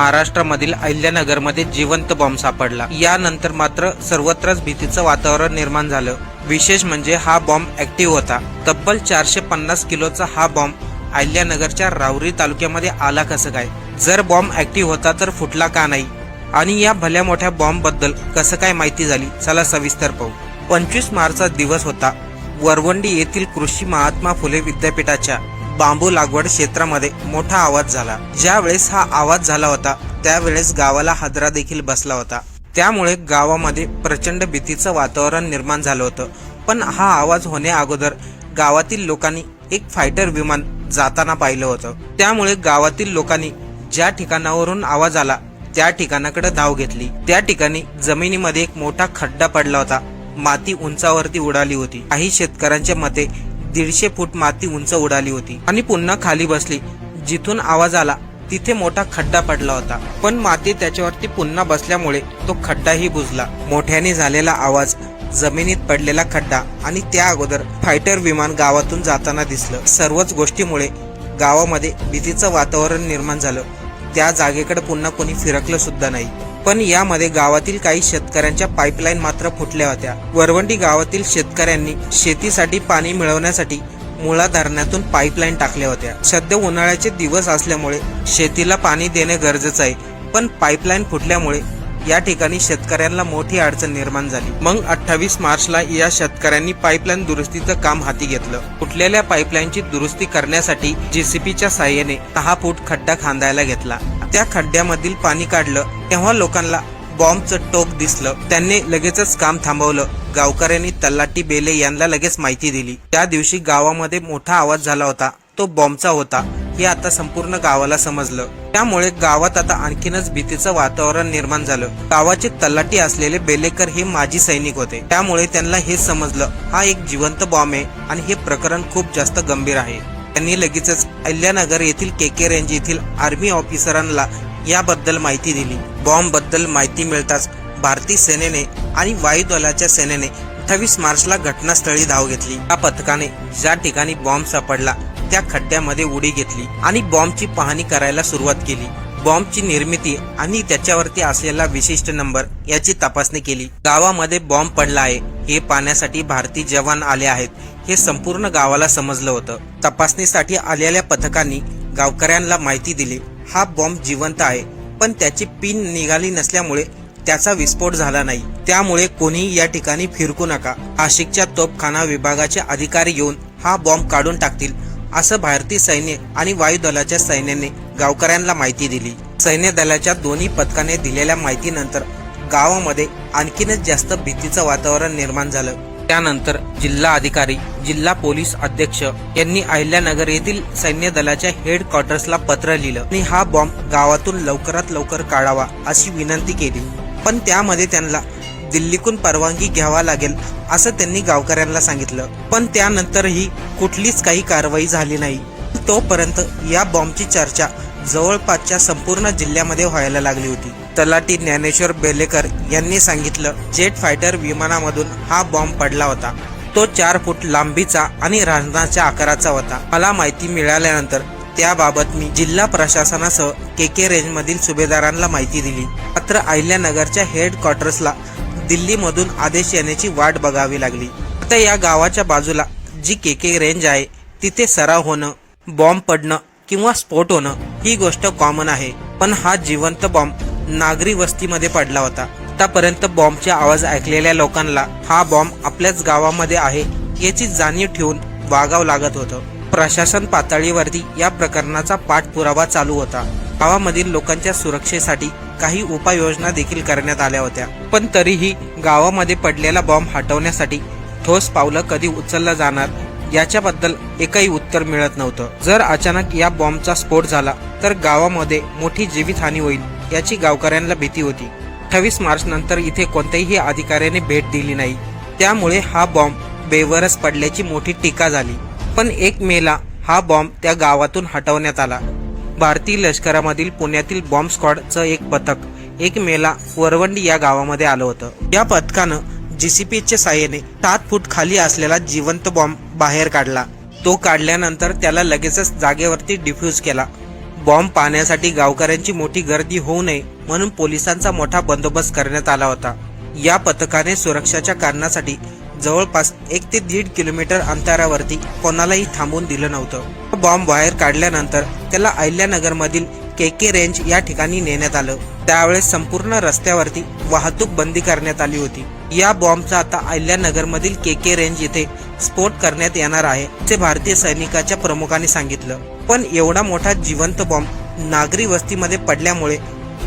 महाराष्ट्रामधील अहिल्यानगरमध्ये जिवंत बॉम्ब सापडला. यानंतर मात्र सर्वत्रच भीतीचं वातावरण निर्माण झालं. विशेष म्हणजे हा बॉम्ब ऍक्टिव्ह होता. तब्बल चारशे पन्नास किलोचा हा बॉम्ब अहिल्यानगरच्या रावरी तालुक्यामध्ये आला कसं काय? जर बॉम्ब ऍक्टिव्ह होता तर फुटला का नाही? आणि या भल्या मोठ्या बॉम्बबद्दल कसं काय माहिती झाली? चला सविस्तर पाहू. पंचवीस मार्चचा दिवस होता. वरवंडी येथील कृषी महात्मा फुले विद्यापीठाच्या बांबू लागवड क्षेत्रामध्ये मोठा आवाज झाला. ज्या वेळेस हा आवाज झाला होता त्यावेळेस गावाला हादरा देखील बसला होता. त्यामुळे गावामध्ये प्रचंड भीतीचं वातावरण निर्माण झालं होतं. पण हा आवाज होण्या अगोदर गावातील लोकांनी एक फायटर विमान जाताना पाहिलं होतं. त्यामुळे गावातील लोकांनी ज्या ठिकाणावरून आवाज आला त्या ठिकाणाकडे धाव घेतली. त्या ठिकाणी जमिनीमध्ये एक मोठा खड्डा पडला होता. माती उंचावरती उडाली होती. काही शेतकऱ्यांच्या मते दीडशे फूट माती उंच उडाली होती. आणि पुन्हा खाली बसली. जिथून आवाज आला तिथे मोठा खड्डा पडला होता. पण माती त्याच्यावरती पुन्हा बसल्यामुळे तो खड्डाही बुजला. मोठ्याने झालेला आवाज जमिनीत पडलेला खड्डा आणि त्या अगोदर फायटर विमान गावातून जाताना दिसलं. सर्वच गोष्टीमुळे गावामध्ये भीतीचं वातावरण निर्माण झालं. त्या जागेकडे पुन्हा कोणी फिरकलं सुद्धा नाही. पण यामध्ये गावातील काही शेतकऱ्यांच्या पाईपलाईन मात्र फुटल्या होत्या. वरवंडी गावातील शेतकऱ्यांनी शेतीसाठी पाणी मिळवण्यासाठी मुळा धरणातून पाईपलाईन टाकल्या होत्या. सध्या उन्हाळ्याचे दिवस असल्यामुळे शेतीला पाणी देणे गरजेचं आहे पण पाईपलाईन फुटल्यामुळे या ठिकाणी शेतकऱ्यांना मोठी अडचण निर्माण झाली. मग अठ्ठावीस मार्चला या शेतकऱ्यांनी पाईपलाईन दुरुस्तीचं काम हाती घेतलं. फुटलेल्या पाईपलाईनची दुरुस्ती करण्यासाठी जेसीपीच्या साह्याने दहा फूट खड्डा खांदायला घेतला. त्या खड्ड्यामधील पाणी काढलं तेव्हा लोकांना बॉम्बचं टोक दिसलं. त्यांनी लगेचच काम थांबवलं. गावकऱ्यांनी तल्लाटी बेले यांना लगेच माहिती दिली. त्या दिवशी गावामध्ये मोठा आवाज झाला होता. तो बॉम्बचा होता. हे आता संपूर्ण गावाला समजलं. त्यामुळे गावात आता आणखीनच भीतीचं वातावरण निर्माण झालं. गावाचे तल्लाटी असलेले बेलेकर हे माजी सैनिक होते. त्यामुळे त्यांना हे समजलं. हा एक जिवंत बॉम्ब आहे आणि हे प्रकरण खूप जास्त गंभीर आहे. त्यांनी लगेचच अहिल्यानगर येथील के के रेंज येथील आर्मी ऑफिसरांना याबद्दल माहिती दिली. बॉम्बबद्दल माहिती मिळताच भारतीय सेनेने आणि वायुदलाच्या सेनेने अठ्ठावीस मार्चला घटनास्थळी धाव घेतली. या पथकाने ज्या ठिकाणी बॉम्ब सापडला त्या खड्ड्यामध्ये उडी घेतली आणि बॉम्बची पाहणी करायला सुरुवात केली. बॉम्बची निर्मिती आणि त्याच्यावरती असलेला विशिष्ट नंबर याची तपासणी केली. गावामध्ये बॉम्ब पडला आहे. हे पाहण्यासाठी भारतीय जवान आले आहेत. हे संपूर्ण गावाला समजलं होतं. तपासणीसाठी आलेल्या पथकांनी गावकऱ्यांना माहिती दिली हा बॉम्ब जिवंत आहे पण त्याची पिन निघाली नसल्यामुळे त्याचा विस्फोट झाला नाही. त्यामुळे कोणी या ठिकाणी फिरकू नका. आशिकच्या तोपखाना विभागाचे अधिकारी येऊन हा बॉम्ब काढून टाकतील असं भारतीय सैन्य आणि वायुदलाच्या सैन्याने गावकऱ्यांना माहिती दिली. सैन्य दलाच्या दोन्ही पथकाने दिलेल्या माहितीनंतर गावामध्ये आणखीनच जास्त भीतीचं वातावरण निर्माण झालं. त्यानंतर जिल्हा अधिकारी जिल्हा पोलीस अध्यक्ष यांनी अहिल्यानगर येथील सैन्य दलाच्या हेडक्वार्टर्सला पत्र लिहिलं आणि हा बॉम्ब गावातून लवकरात लवकर काढावा अशी विनंती केली. पण त्यामध्ये त्यांना दिल्लीकून परवानगी घ्यावा लागेल असं त्यांनी गावकऱ्यांना सांगितलं. पण त्यानंतरही कुठलीच काही कारवाई झाली नाही. तोपर्यंत या बॉम्बची चर्चा जवळपासच्या संपूर्ण जिल्ह्यामध्ये व्हायला लागली होती. तलाठी ज्ञानेश्वर बेलेकर यांनी सांगितलं जेट फायटर विमानामधून हा बॉम्ब पडला होता. तो चार फूट लांबीचा आणि रांजणाच्या आकाराचा होता. मला माहिती मिळाल्यानंतर त्याबाबत मी जिल्हा प्रशासनासह के के रेंजमधील सुभेदारांना माहिती दिली. मात्र अहिल्यानगरच्या हेडक्वार्टर्सला दिल्लीमधून आदेश येण्याची वाट बघावी लागली. आता या गावाच्या बाजूला जी के के रेंज आहे तिथे सराव होणं बॉम्ब पडणं किंवा स्फोट होणं ही गोष्ट कॉमन आहे. पण हा जिवंत बॉम्ब नागरी वस्तीमध्ये पडला होता. आतापर्यंत बॉम्बचे आवाज ऐकलेल्या लोकांना हा बॉम्ब आपल्याच गावामध्ये आहे याची जाणीव ठेवून वागावं लागत होतं. प्रशासन पातळीवरती या प्रकरणाचा पाठपुरावा चालू होता. गावामधील लोकांच्या सुरक्षेसाठी काही उपाययोजना देखील करण्यात आल्या होत्या. पण तरीही गावामध्ये पडलेला बॉम्ब हटवण्यासाठी ठोस पावलं कधी उचललं जाणार याच्याबद्दल एकही उत्तर मिळत नव्हतं. जर अचानक या बॉम्बचा स्फोट झाला तर गावामध्ये मोठी जीवितहानी होईल. याची गावकऱ्यांना भीती होती. अठ्ठावीस मार्च नंतर इथे कोणत्याही अधिकाऱ्याने भेट दिली नाही. त्यामुळे हा बॉम्ब बेवरच पडल्याची मोठी टीका झाली. पण एक मेला हा बॉम्ब त्या गावातून हटवण्यात आला. भारतीय लष्करामधील पुण्यातील बॉम्ब स्क्वॉडचं एक पथक एक मेला वरवंडी या गावामध्ये आलं होतं. या पथकानं जीसीपीच्या साह्याने सात फूट खाली असलेला जिवंत बॉम्ब बाहेर काढला. तो काढल्यानंतर त्याला लगेचच जागेवरती डिफ्यूज केला. बॉम्ब पाहण्यासाठी गावकऱ्यांची मोठी गर्दी होऊ नये म्हणून पोलिसांचा मोठा बंदोबस्त करण्यात आला होता. या पथकाने सुरक्षाच्या कारणासाठी जवळपास एक ते दीड किलोमीटर अंतरावरती कोणालाही थांबून दिलं नव्हतं. बॉम्ब बाहेर काढल्यानंतर त्याला अहिल्यानगरमधील के के रेंज या ठिकाणी नेण्यात आलं. त्यावेळेस संपूर्ण रस्त्यावरती वाहतूक बंदी करण्यात आली होती. या बॉम्बचा आता अहिल्यानगरमधील के के रेंज येथे स्फोट करण्यात येणार आहे असे भारतीय सैनिकाच्या प्रमुखांनी सांगितलं. पण एवढा मोठा जिवंत बॉम्ब नागरी वस्तीमध्ये पडल्यामुळे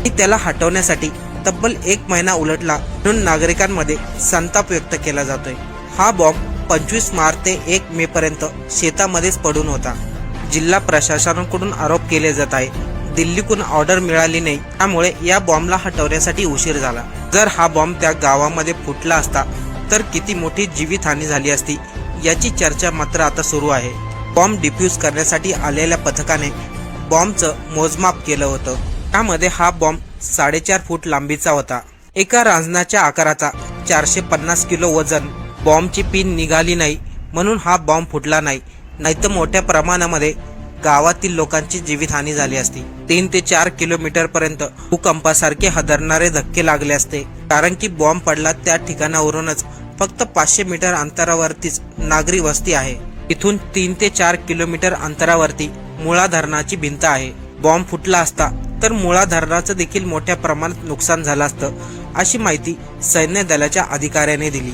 त्याला हटवण्यासाठी तब्बल एक महिना उलटला म्हणून नागरिकांमध्ये संताप व्यक्त केला जातोय. हा बॉम्ब पंचवीस मार्च ते एक मे पर्यंत शेतामध्येच पडून होता. जिल्हा प्रशासनाकडून आरोप केले जात आहे दिल्लीकडून ऑर्डर मिळाली नाही त्यामुळे या बॉम्बला हटवण्यासाठी उशीर झाला. जर हा बॉम्ब त्या गावामध्ये फुटला असता तर किती मोठी जीवितहानी झाली असती याची चर्चा मात्र आता सुरू आहे. बॉम्ब डिफ्यूज करण्यासाठी आलेल्या पथकाने बॉम्बचं मोजमाप केलं होतं. त्यामध्ये हा बॉम्ब साडेचार फूट लांबीचा होता. एका रांजणाच्या आकाराचा चारशे पन्नास किलो वजन. बॉम्बची पिन निघाली नाही म्हणून हा बॉम्ब फुटला नाही. नाहीतर मोठ्या प्रमाणामध्ये गावातील लोकांची जीवितहानी झाली असती. तीन ते चार किलोमीटर पर्यंत भूकंपासारखे हदरणारे धक्के लागले असते. कारण की बॉम्ब पडला त्या ठिकाणावरूनच फक्त पाचशे मीटर अंतरावरतीच नागरी वस्ती आहे. इथून तीन ते चार किलोमीटर अंतरावरती मुळा धरणाची भिंत आहे. बॉम्ब फुटला असता तर मुळा धरणाचं देखील मोठ्या प्रमाणात नुकसान झालं असतं अशी माहिती सैन्य दलाच्या अधिकाऱ्याने दिली.